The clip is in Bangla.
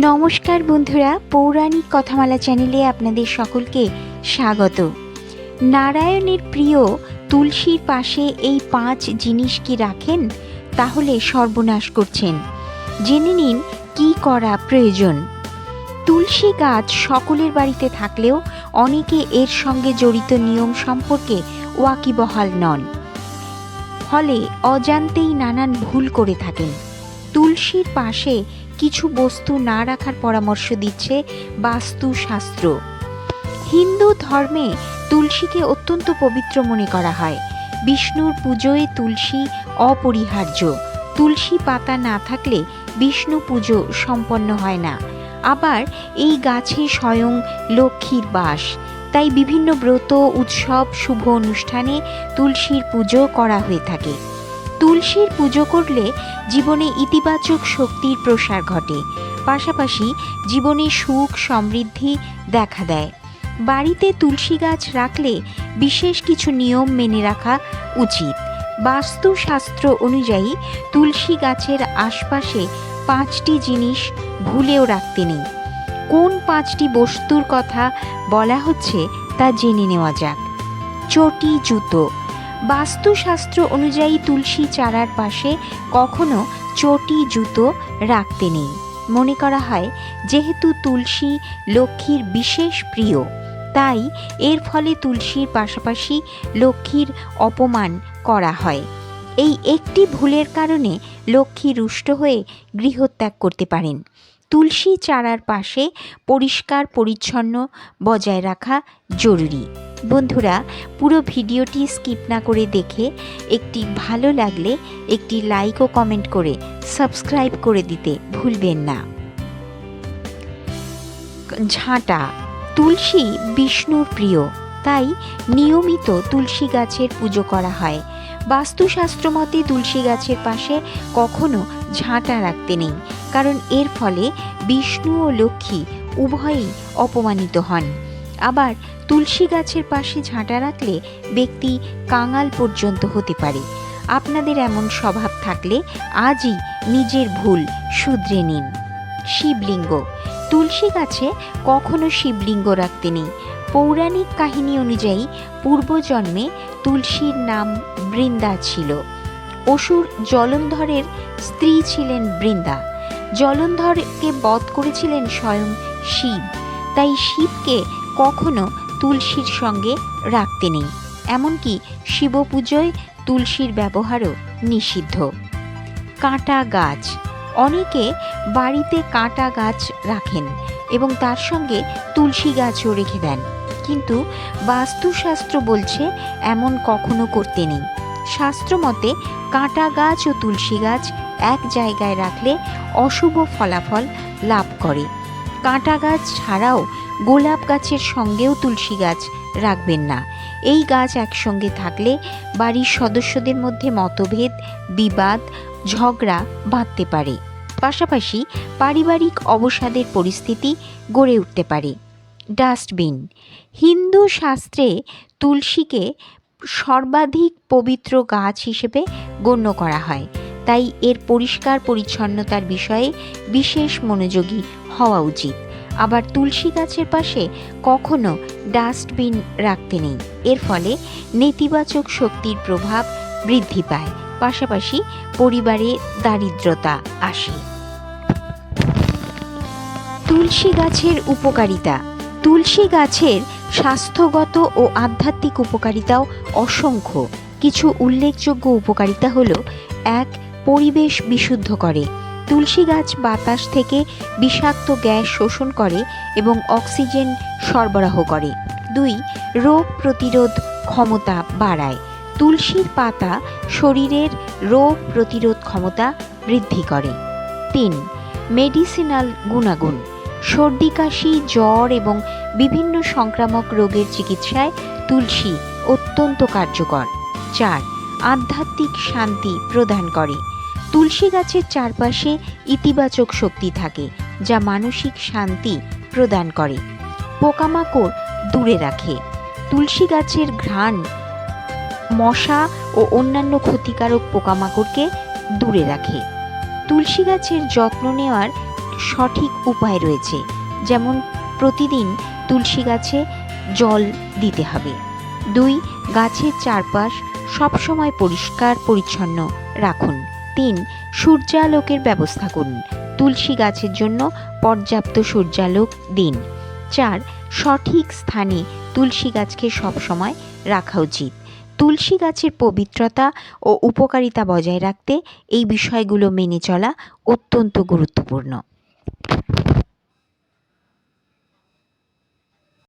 নমস্কার বন্ধুরা, পৌরাণিক কথামালা চ্যানেলে আপনাদের সকলকে স্বাগত। নারায়ণের প্রিয় তুলসীর পাশে এই পাঁচ জিনিস কি রাখেন? তাহলে সর্বনাশ করছেন। জেনে নিন, কি করা প্রয়োজন? তুলসী গাছ সকলের বাড়িতে থাকলেও অনেকে এর সঙ্গে জড়িত নিয়ম সম্পর্কে ওয়াকিবহাল নন। ফলে অজান্তেই নানান ভুল করে থাকেন। তুলসীর পাশে কিছু বস্তু না রাখার পরামর্শ দিচ্ছে বাস্তুশাস্ত্র। হিন্দু ধর্মে তুলসীকে অত্যন্ত পবিত্র মনে করা হয়। বিষ্ণুর পুজোয় তুলসী অপরিহার্য। তুলসী পাতা না থাকলে বিষ্ণু পুজো সম্পন্ন হয় না। আবার এই গাছে স্বয়ং লক্ষ্মীর বাস। তাই বিভিন্ন ব্রত, উৎসব, শুভ অনুষ্ঠানে তুলসীর পুজো করা হয়ে থাকে। তুলসীর পুজো করলে জীবনে ইতিবাচক শক্তির প্রসার ঘটে। পাশাপাশি জীবনে সুখ, সমৃদ্ধি দেখা দেয়। বাড়িতে তুলসী গাছ রাখলে বিশেষ কিছু নিয়ম মেনে রাখা উচিত। বাস্তুশাস্ত্র অনুযায়ী তুলসী গাছের আশপাশে পাঁচটি জিনিস ভুলেও রাখতে নেই। কোন পাঁচটি বস্তুর কথা বলা হচ্ছে তা জেনে নেওয়া যাক। চটি, জুতো বাস্তুশাস্ত্র অনুযায়ী তুলসী চারার পাশে কখনো চটি জুতো রাখতে নেই। মনে করা হয়, যেহেতু তুলসী লক্ষ্মীর বিশেষ প্রিয়, তাই এর ফলে তুলসীর পাশাপাশি লক্ষ্মীর অপমান করা হয়। এই একটি ভুলের কারণে লক্ষ্মী রুষ্ট হয়ে গৃহত্যাগ করতে পারেন। তুলসী চারার পাশে পরিষ্কার পরিচ্ছন্ন বজায় রাখা জরুরি। বন্ধুরা, পুরো ভিডিওটি স্কিপ না করে দেখে একটি ভালো লাগলে একটি লাইক ও কমেন্ট করে সাবস্ক্রাইব করে দিতে ভুলবেন না। ঝাঁটা, তুলসী বিষ্ণুর প্রিয়, তাই নিয়মিত তুলসী গাছের পুজো করা হয়। বাস্তুশাস্ত্র মতে তুলসী গাছের পাশে কখনো ঝাঁটা রাখতে নেই, কারণ এর ফলে বিষ্ণু ও লক্ষ্মী উভয়েই অপমানিত হন। আবার তুলসী গাছের পাশে ঝাঁটা রাখলে ব্যক্তি কাঙাল পর্যন্ত হতে পারে। আপনাদের এমন স্বভাব থাকলে আজই নিজের ভুল শুধরে নিন। শিবলিঙ্গ। তুলসী গাছে কখনো শিবলিঙ্গ রাখতে নেই। পৌরাণিক কাহিনী অনুযায়ী পূর্বজন্মে তুলসীর নাম বৃন্দা ছিল। অসুর জলন্ধরের স্ত্রী ছিলেন বৃন্দা। জলন্ধরকে বধ করেছিলেন স্বয়ং শিব। তাই শিবকে কখনো তুলসীর সঙ্গে রাখতে নেই। এমনকি শিব পুজোয় তুলসীর ব্যবহারও নিষিদ্ধ। কাঁটা গাছ। অনেকে বাড়িতে কাঁটা গাছ রাখেন এবং তার সঙ্গে তুলসী গাছও রেখে দেন। কিন্তু বাস্তুশাস্ত্র বলছে এমন কখনো করতে নেই। শাস্ত্র মতে কাঁটা গাছ ও তুলসী গাছ এক জায়গায় রাখলে অশুভ ফলাফল লাভ করে। কাঁটা গাছ ছাড়াও গোলাপ গাছের সঙ্গেও তুলসী গাছ রাখবেন না। এই গাছ একসঙ্গে থাকলে বাড়ির সদস্যদের মধ্যে মতভেদ, বিবাদ, ঝগড়া বাঁধতে পারে। পাশাপাশি পারিবারিক অবসাদের পরিস্থিতি গড়ে উঠতে পারে। ডাস্টবিন। হিন্দু শাস্ত্রে তুলসীকে সর্বাধিক পবিত্র গাছ হিসেবে গণ্য করা হয়। তাই এর পরিষ্কার পরিচ্ছন্নতার বিষয়ে বিশেষ মনোযোগী হওয়া উচিত। আবার তুলসী গাছের পাশে কখনো ডাস্টবিন রাখতে নেই। এর ফলে নেতিবাচক শক্তির প্রভাব বৃদ্ধি পায়। পাশাপাশি পরিবারে দারিদ্রতা আসে। তুলসী গাছের উপকারিতা। তুলসী গাছের স্বাস্থ্যগত ও আধ্যাত্মিক উপকারিতাও অসংখ্য। কিছু উল্লেখযোগ্য উপকারিতা হলো, এক, পরিবেশ বিশুদ্ধ করে। তুলসী গাছ বাতাস থেকে বিষাক্ত গ্যাস শোষণ করে এবং অক্সিজেন সরবরাহ করে। দুই, রোগ প্রতিরোধ ক্ষমতা বাড়ায়। তুলসীর পাতা শরীরের রোগ প্রতিরোধ ক্ষমতা বৃদ্ধি করে। তিন, মেডিসিনাল গুণাগুণ। সর্দি, কাশি, জ্বর এবং বিভিন্ন সংক্রামক রোগের চিকিৎসায় তুলসী অত্যন্ত কার্যকর। চার, আধ্যাত্মিক শান্তি প্রদান করে। তুলসী গাছের চারপাশে ইতিবাচক শক্তি থাকে, যা মানসিক শান্তি প্রদান করে। পোকামাকড় দূরে রাখে। তুলসী গাছের ঘ্রাণ মশা ও অন্যান্য ক্ষতিকারক পোকামাকড়কে দূরে রাখে। তুলসী গাছের যত্ন নেওয়ার সঠিক উপায় রয়েছে, যেমন প্রতিদিন তুলসী গাছে জল দিতে হবে। দুই, গাছের চারপাশ সবসময় পরিষ্কার, পরিচ্ছন্ন রাখুন। তিন সূর্যালোকের ব্যবস্থা করুন। তুলসী গাছের জন্য পর্যাপ্ত সূর্যালোক দিন। চার, সঠিক স্থানে তুলসী গাছকে সবসময় রাখা উচিত। তুলসী গাছের পবিত্রতা ও উপকারিতা বজায় রাখতে এই বিষয়গুলো মেনে চলা অত্যন্ত গুরুত্বপূর্ণ।